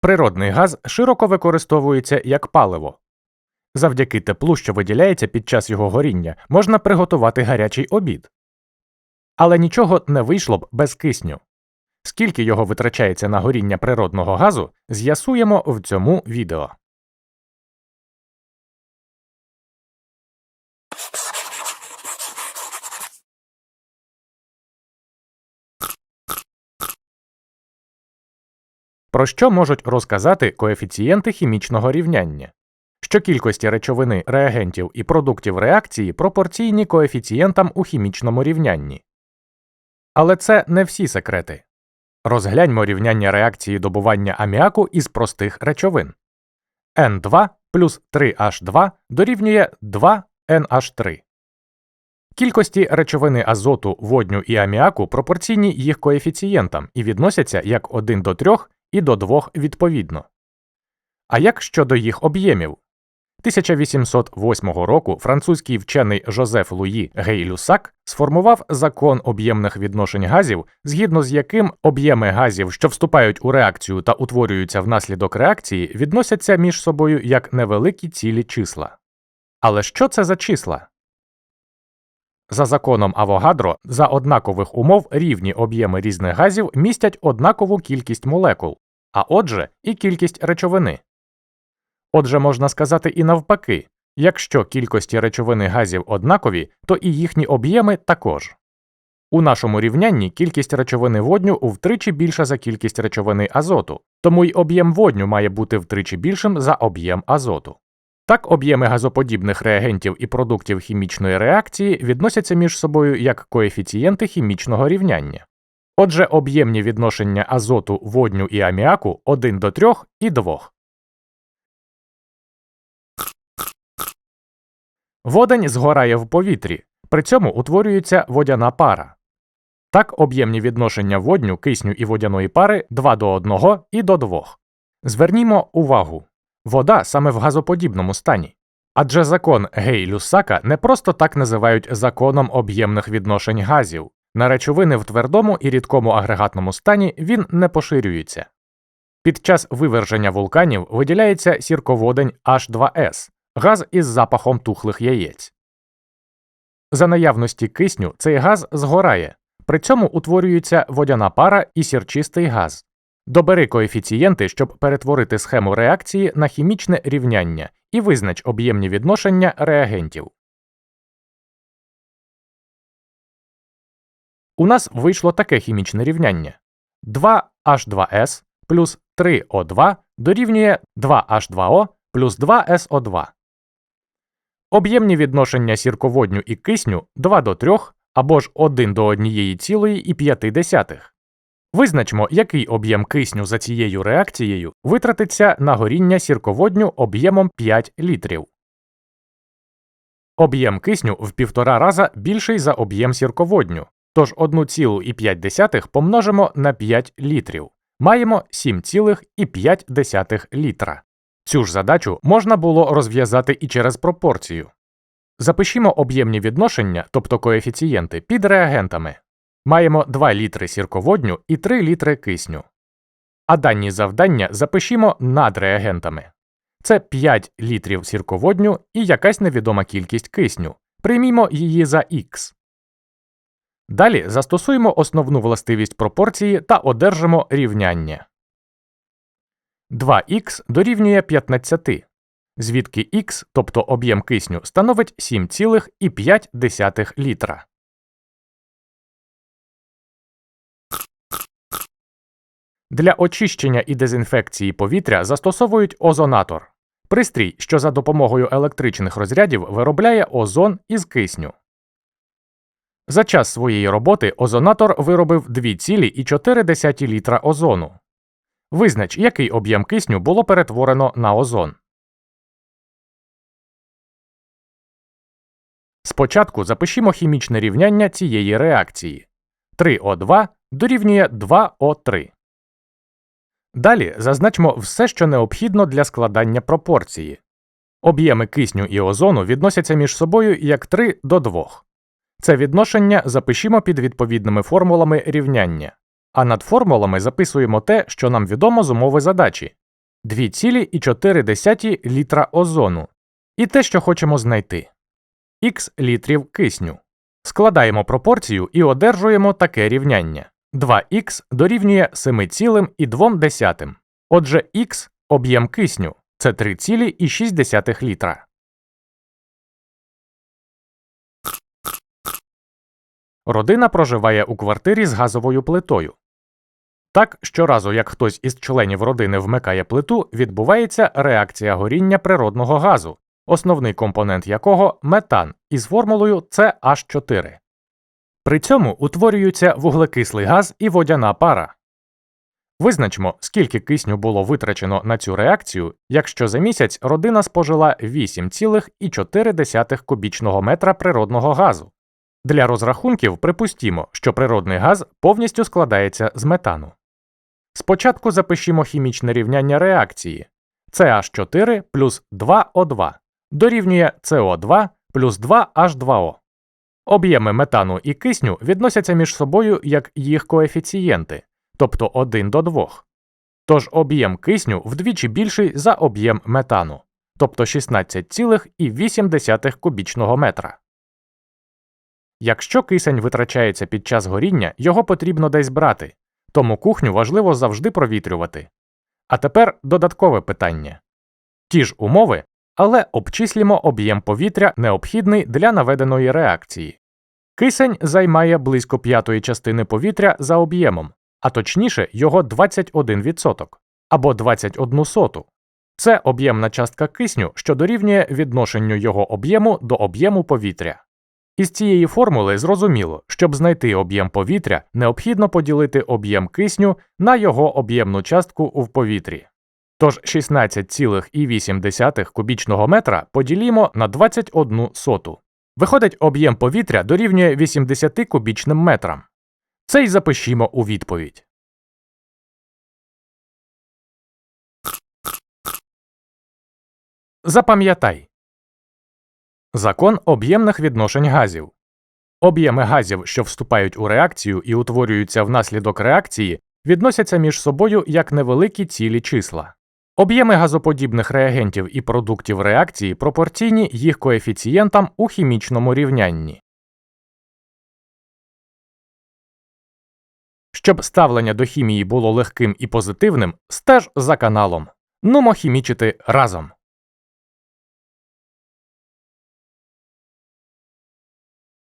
Природний газ широко використовується як паливо. Завдяки теплу, що виділяється під час його горіння, можна приготувати гарячий обід. Але нічого не вийшло б без кисню. Скільки його витрачається на горіння природного газу, з'ясуємо в цьому відео. Про що можуть розказати коефіцієнти хімічного рівняння? Що кількості речовини, реагентів і продуктів реакції пропорційні коефіцієнтам у хімічному рівнянні. Але це не всі секрети. Розгляньмо рівняння реакції добування аміаку із простих речовин. N2 плюс 3H2 дорівнює 2NH3. Кількості речовини азоту, водню і аміаку пропорційні їх коефіцієнтам і відносяться як 1 до 3 і до 2 відповідно. А як щодо їх об'ємів? 1808 року французький вчений Жозеф Луї Гей-Люсак сформував закон об'ємних відношень газів, згідно з яким об'єми газів, що вступають у реакцію та утворюються внаслідок реакції, відносяться між собою як невеликі цілі числа. Але що це за числа? За законом Авогадро, за однакових умов рівні об'єми різних газів містять однакову кількість молекул, а отже, і кількість речовини. Отже, можна сказати і навпаки якщо кількості речовини газів однакові, то і їхні об'єми також. У нашому рівнянні кількість речовини водню втричі більша за кількість речовини азоту, тому й об'єм водню має бути втричі більшим за об'єм азоту. Так, об'єми газоподібних реагентів і продуктів хімічної реакції відносяться між собою як коефіцієнти хімічного рівняння. Отже, об'ємні відношення азоту, водню і аміаку 1 до 3 і 2. Водень згорає в повітрі, при цьому утворюється водяна пара. Так, об'ємні відношення водню, кисню і водяної пари 2 до 1 і до 2. Звернімо увагу вода саме в газоподібному стані. Адже закон Гей-Люсака не просто так називають законом об'ємних відношень газів. На речовини в твердому і рідкому агрегатному стані він не поширюється. Під час виверження вулканів виділяється сірководень H2S, газ із запахом тухлих яєць. За наявності кисню цей газ згорає, при цьому утворюється водяна пара і сірчистий газ. Добери коефіцієнти, щоб перетворити схему реакції на хімічне рівняння і визнач об'ємні відношення реагентів. У нас вийшло таке хімічне рівняння 2H2S плюс 3O2 дорівнює 2H2O плюс 2SO2. Об'ємні відношення сірководню і кисню 2 до 3 або ж 1 до 1,5. Визначмо, який об'єм кисню за цією реакцією витратиться на горіння сірководню об'ємом 5 літрів. Об'єм кисню в півтора раза більший за об'єм сірководню, тож 1,5 помножимо на 5 літрів. Маємо 7,5 літра. Цю ж задачу можна було розв'язати і через пропорцію. Запишімо об'ємні відношення, тобто коефіцієнти, під реагентами. Маємо 2 літри сірководню і 3 літри кисню. А дані завдання запишімо над реагентами. Це 5 літрів сірководню і якась невідома кількість кисню. Приймімо її за х. Далі застосуємо основну властивість пропорції та одержимо рівняння. 2х дорівнює 15, звідки х, тобто об'єм кисню, становить 7,5 літра. Для очищення і дезінфекції повітря застосовують озонатор пристрій, що за допомогою електричних розрядів виробляє озон із кисню. За час своєї роботи озонатор виробив 2,4 літра озону. Визнач, який об'єм кисню було перетворено на озон. Спочатку запишімо хімічне рівняння цієї реакції 3O2 дорівнює 2O3. Далі зазначмо все, що необхідно для складання пропорції. Об'єми кисню і озону відносяться між собою як 3 до 2. Це відношення запишімо під відповідними формулами рівняння. А над формулами записуємо те, що нам відомо з умови задачі 2,4 літра озону. І те, що хочемо знайти х літрів кисню. Складаємо пропорцію і одержуємо таке рівняння. 2х дорівнює 7,2. Отже, х об'єм кисню це 3,6 літра. Родина проживає у квартирі з газовою плитою. Так, щоразу, як хтось із членів родини вмикає плиту, відбувається реакція горіння природного газу, основний компонент якого метан із формулою CH4. При цьому утворюються вуглекислий газ і водяна пара. Визначмо, скільки кисню було витрачено на цю реакцію, якщо за місяць родина спожила 8,4 кубічного метра природного газу. Для розрахунків припустімо, що природний газ повністю складається з метану. Спочатку запишімо хімічне рівняння реакції CH4 плюс 2O2 дорівнює CO2 плюс 2H2O. Об'єми метану і кисню відносяться між собою як їх коефіцієнти, тобто 1 до 2. Тож об'єм кисню вдвічі більший за об'єм метану, тобто 16,8 кубічного метра. Якщо кисень витрачається під час горіння, його потрібно десь брати, тому кухню важливо завжди провітрювати. А тепер додаткове питання ті ж умови, але обчислімо об'єм повітря, необхідний для наведеної реакції. Кисень займає близько п'ятої частини повітря за об'ємом, а точніше його 21% або 21 соту. Це об'ємна частка кисню, що дорівнює відношенню його об'єму до об'єму повітря. Із цієї формули зрозуміло, щоб знайти об'єм повітря, необхідно поділити об'єм кисню на його об'ємну частку в повітрі. Тож 16,8 кубічного метра поділімо на 21 соту. Виходить, об'єм повітря дорівнює 80 кубічним метрам. Це й запишімо у відповідь. Запам'ятай Закон об'ємних відношень газів. Об'єми газів, що вступають у реакцію і утворюються внаслідок реакції, відносяться між собою як невеликі цілі числа. Об'єми газоподібних реагентів і продуктів реакції пропорційні їх коефіцієнтам у хімічному рівнянні. Щоб ставлення до хімії було легким і позитивним, стеж за каналом. Нумо хімічити разом.